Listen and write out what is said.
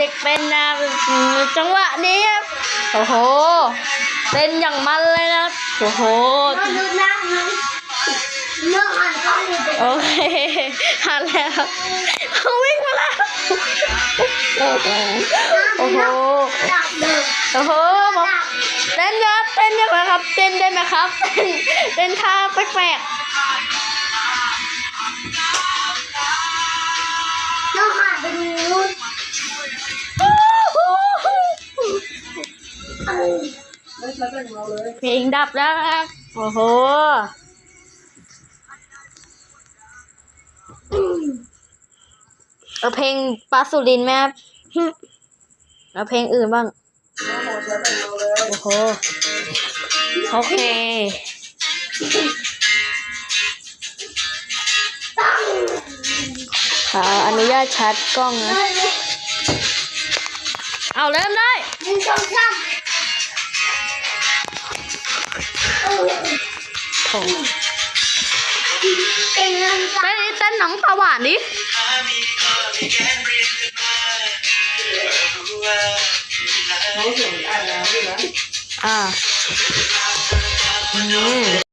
เด็กเป็นนะจังหวะนี้ครับโอ้โหเต้นอย่างมันเลยนะโอ้โหโอเคหันแล้วเขาวิ่งมาแล้วโอ้โหโอ้โหบอกเต้นครับเต้นยังไงครับเต้นได้ไหมครับเต้นเต้นท่าแปลก น้องหันไปดูนู้นเพลงดับแล้วครับโอ้โหเอาเพลงปาสุรินทร์ไหมครับเอาเพลงอื่นบ้าง โอ้โห โอเค ขออนุญาตชัดกล้องนะ เอาเริ่มได้หนึ่งสองสามโถเก่งเลยจ้ะเต้นเต้นหนังปลาหวานดิน้องเสียงอ่านแล้วใช่ไหมอ่าอืม